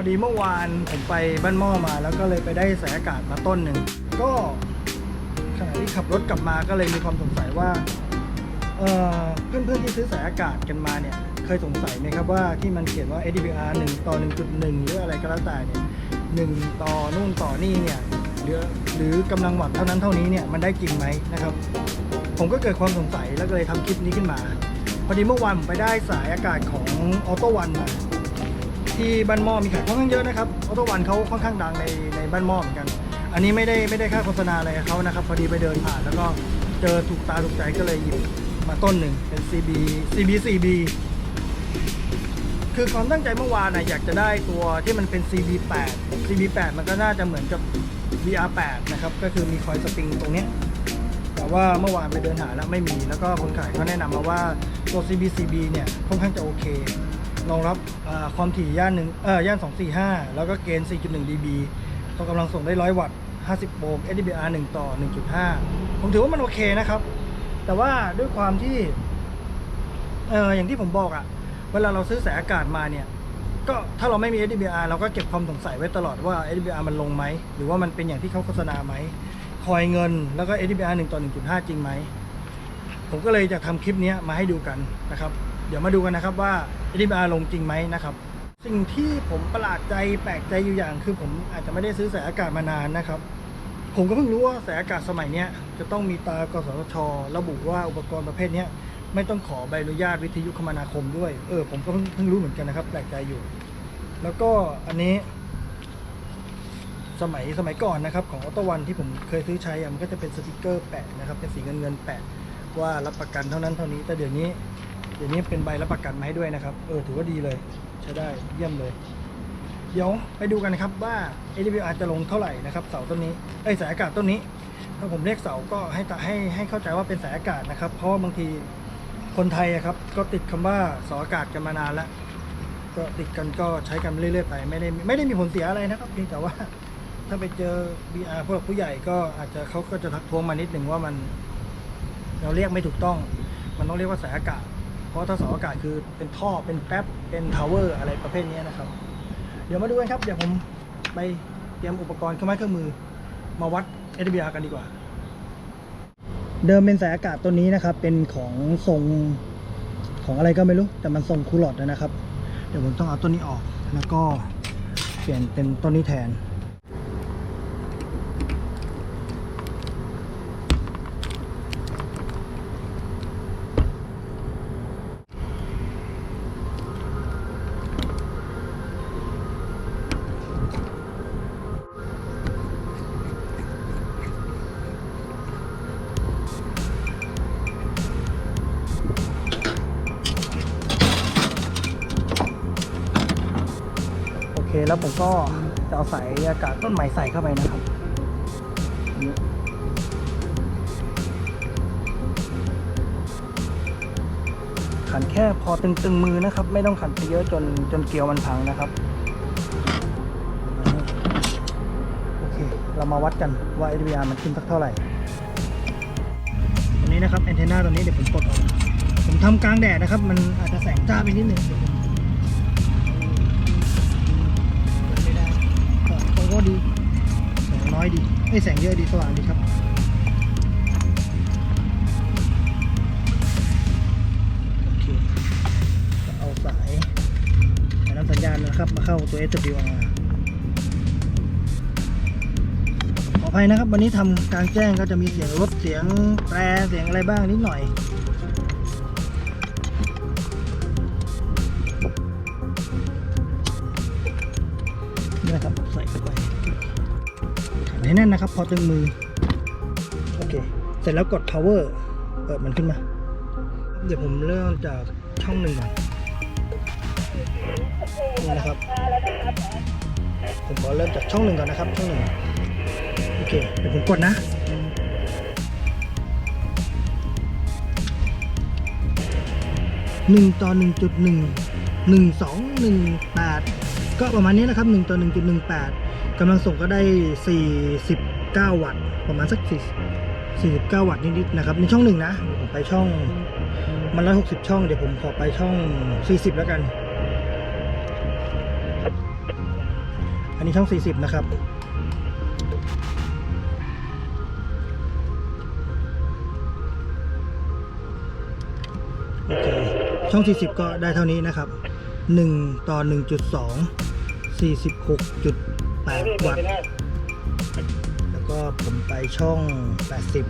อดีเมื่อวานผมไปบ้านหม้อมา แล้วก็เลยไปได้สายอากาศมาต้นหนึ่งก็ขณะที่ขับรถกลับมาก็เลยมีความสงสัยว่าเอ่อเพื่อนๆที่ซื้อสายอากาศกันมาเนี่ยเคยสงสัยไหมครับว่าที่มันเขียนว่า ADVR 1 ต่อ 1.1 หรืออะไรก็แล้วแต่เนี่ย1ต่อนู่นต่อนี่เนี่ยหรือหรือกำลังวัตเท่านั้นเท่านี้เนี่ยมันได้จริงไหมนะครับ ผมก็เกิดความสงสัยแล้วก็เลยทำคลิปนี้ขึ้นมา พอดีเมื่อวานผมไปได้สายอากาศของออโต้วันมา ที่บ้านหม้อมีขายค่อนข้างเยอะนะครับออโต้วันเขาค่อนข้างดังในในบ้านหม้อเหมือนกัน อันนี้ไม่ได้ไม่ได้ค่าโฆษณาอะไรเขานะครับ พอดีไปเดินผ่านแล้วก็เจอถูกตาถูกใจก็เลยหยิบมาต้นหนึ่งเป็น CB CB 4B คือความตั้งใจเมื่อวานนะอยากจะได้ตัวที่มันเป็น CB8 CB8 มันก็น่าจะเหมือนกับ VR8 นะครับ ก็คือมีคอยสปริงตรงนี้แต่ว่าเมื่อวานไปเดินหาแล้วไม่มี แล้วก็คนขายเขาแนะนำมาว่าตัว CBCB เนี่ยค่อนข้างจะโอเค รองรับความถี่ย่านหนึ่งเออย่าน 245 แล้วก็เกณฑ์ 4.1 dB ตัวกำลังส่งได้ 100 วัตต์ 50โวลต์ SDBR 1 ต่อ 1.5 ผมถือว่ามันโอเคนะครับ แต่ว่าด้วยความที่เอออย่างที่ผมบอกอะเวลาเราซื้อสายอากาศมาเนี่ย ก็ถ้าเราไม่มี SDBR เราก็เก็บความสงสัยไว้ตลอดว่า SDBR มันลงไหม หรือว่ามันเป็นอย่างที่เขาโฆษณาไหม คอยเงินแล้วก็ SDBR 1 ต่อ 1.5 จริงไหม ผมก็เลยจะทำคลิปนี้มาให้ดูกันนะครับ เดี๋ยวมาดูกันนะครับว่า SDBR ลงจริงไหมนะครับ สิ่งที่ผมประหลาดใจแปลกใจอยู่อย่าง คือผมอาจจะไม่ได้ซื้อสายอากาศมานานนะครับ ผมก็เพิ่งรู้ว่าสายอากาศสมัยนี้จะต้องมีตากสทช ระบุว่าอุปกรณ์ประเภทนี้ไม่ต้องขอใบอนุญาตวิทยุคมนาคมด้วยเออผมก็เพิ่งเพิ่งรู้เหมือนกันนะครับ แปลกใจอยู่ แล้วก็อันนี้ สมัยสมัยก่อนนะครับ ของออโตวันที่ผมเคยซื้อใช้มันก็จะเป็นสติกเกอร์แปะนะครับ เป็นสีเงินเงินแปะว่ารับประกันเท่านั้นเท่านี้แต่เดี๋ยวนี้ เดี๋ยวนี้เป็นใบรับประกันมาให้ด้วยนะครับ เออถือว่าดีเลย ใช้ได้เยี่ยมเลย เดี๋ยวไปดูกันนะครับว่า AWR จะลงเท่าไหร่นะครับ เสาต้นนี้ไอยสายอากาศต้นนี้ ถ้าผมเรียกเสาก็ให้ตะให้ให้เข้าใจว่าเป็นสายอากาศนะครับ เพราะบางทีคนไทยอะครับ ก็ติดคำว่าสาอากาศกันมานานแล้วก็ติดกันก็ใช้กันเรื่อยๆไปไม่ได้ไม่ได้มีผลเสียอะไรนะครับเพียงแต่ว่าถ้าไปเจอ VR พวกผู้ใหญ่ก็อาจจะเขาก็จะทักท้วงมานิดหนึ่งว่ามัน เราเรียกไม่ถูกต้อง มันต้องเรียกว่าสายอากาศ เพราะถ้าสายอากาศคือเป็นท่อเป็นแป๊บเป็นทาวเวอร์อะไรประเภทนี้นะครับ เดี๋ยวมาดูกันครับ เดี๋ยวผมไปเตรียมอุปกรณ์เครื่องไม้เครื่องมือ มาวัด SDR กันดีกว่า เดิมเป็นสายอากาศตัวนี้นะครับ เป็นของทรงของอะไรก็ไม่รู้ แต่มันทรงคูลอดนะครับ เดี๋ยวผมต้องเอาตัวนี้ออกแล้วก็เปลี่ยนเป็นตัวนี้แทน แล้วผมก็จะเอาสายอากาศต้นใหม่ใส่เข้าไปนะครับขันแค่พอตึงๆมือนะครับ ไม่ต้องขันไปเยอะจนจนเกลียวมันพังนะครับโอเคเรามาวัดกันว่า ADVR มันขึ้นสักเท่าไหร่ตัวนี้นะครับแอนเทนาตัวนี้เดี๋ยวผมกดออกผมทำกลางแดดนะครับ มันอาจจะแสงจ้าไปนิดนึงเดี๋ยวผม ดี แสงน้อยดีไอ้แสงเยอะดีสว่างดีครับโอเคเอาสายสายนำสัญญาณนะครับ มาเข้าตัว SWR ขออภัยนะครับ วันนี้ทำกลางแจ้งก็จะมีเสียงรถเสียงแตรเสียงอะไรบ้างนิดหน่อย ใส่เข้าไปแน่นนะครับ พอตึงมือ โอเค เสร็จแล้วกด power เปิดมันขึ้นมา เดี๋ยวผมเริ่มจากช่องหนึ่งก่อนนี่นะครับ ผมขอเริ่มจากช่องหนึ่งก่อนนะครับ ช่องหนึ่งโอเค เดี๋ยวผมกดนะหนึ่งต่อหนึ่งจุดหนึ่งหนึ่งสองหนึ่งแปด ก็ประมาณนี้นะครับ1ต่อ1.18กำลังส่งก็ได้ 49 วัตต์ ประมาณสัก49 วัตต์นิดๆนะครับในช่องหนึ่งนะผมไปช่องมัน160ช่อง เดี๋ยวผมขอไปช่อง 40 แล้วกัน อันนี้ช่อง 40 นะครับโอเคช่อง 40 ก็ได้เท่านี้นะครับ 1 ต่อ 1.2 46.8 วัตต์ แล้วก็ผมไปช่อง 80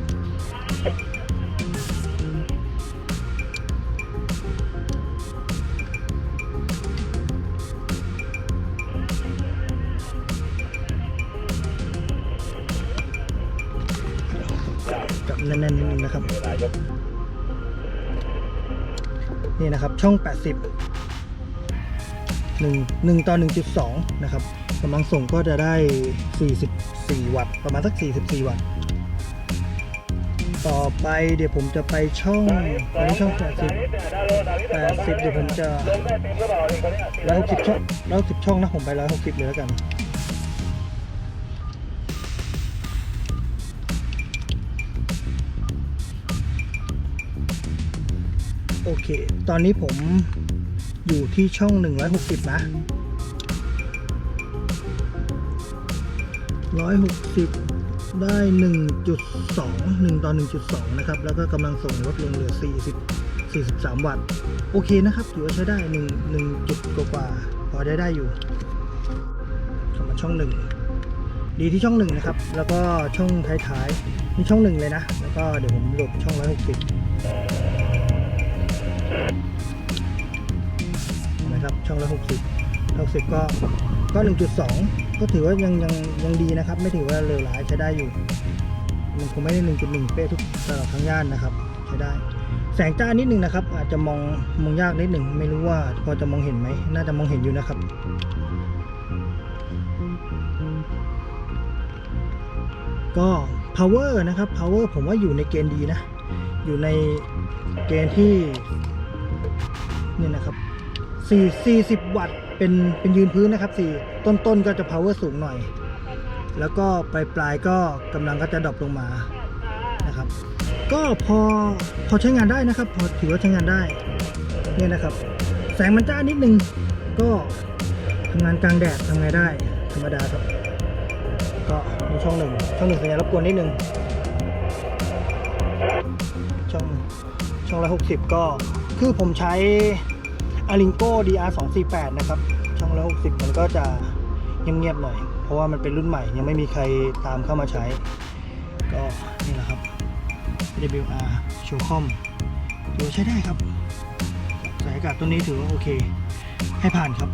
กับแน่นๆนิดนึงนะครับ นี่นะครับช่อง 80 1 1ต่อ1.2 นะครับกำลังส่งก็จะได้ 44 วัตต์ ประมาณสัก 44 วัตต์ ต่อไปเดี๋ยวผมจะไปช่องอันนี้ช่อง 80 80 เดี๋ยวผมจะ 160 ช่อง 160 ช่องนะ ผมไป 160 เลยแล้วกันโอเค ตอนนี้ผม อยู่ที่ช่อง 160 นะ 160 ได้ 1.2 1 ต่อ 1.2 นะครับ แล้วก็กำลังส่งลดลงเหลือ 40 43 วัตต์ โอเคนะครับ ถือว่าใช้ได้ 1 1จุดกว่าพอได้ได้อยู่ข้ามาช่อง 1 ดีที่ช่อง 1 นะครับ แล้วก็ช่องท้ายๆนี่ช่อง 1 เลยนะ แล้วก็เดี๋ยวผมโหลดช่อง 160 นะครับ ช่องละ60 60ก็ก็1.2ก็ถือว่ายังยังยังดีนะครับ ไม่ถือว่าเลวร้ายใช้ได้อยู่ มันคงไม่ได้1.1เป๊ะทุกตลอดทั้งย่านนะครับใช้ได้ แสงจ้านิดนึงนะครับ อาจจะมองมองยากนิดหนึ่งไม่รู้ว่าพอจะมองเห็นไหมน่าจะมองเห็นอยู่นะครับก็ power นะครับ power ผมว่าอยู่ในเกณฑ์ดีนะ อยู่ในเกณฑ์ที่นี่นะครับ 4 40 วัตต์เป็นเป็นยืนพื้นนะครับ 4 ต้นต้นๆก็จะ power สูงหน่อย แล้วก็ปลายปลายๆก็กำลังก็จะดรอปลงมานะครับ ก็พอพอใช้งานได้นะครับ พอถือว่าใช้งานได้เนี่ยนะครับ แสงมันจ้านิดนึงก็ทำงานกลางแดดทำไงได้ธรรมดาครับ ก็มีช่องหนึ่งช่องหนึ่งสัญญาณรบกวนนิดนึงช่องช่องละ60ก็คือผมใช้ a l i n g o DR 2 4 8นะครับ ช่องละ60 มันก็จะเงียบๆหน่อย เพราะว่ามันเป็นรุ่นใหม่ ยังไม่มีใครตามเข้ามาใช้ ก็นี่แหละครับ WR s h o w c o m ถือว่าใช้ได้ครับ สายอากาศตัวนี้ถือว่าโอเค ให้ผ่านครับ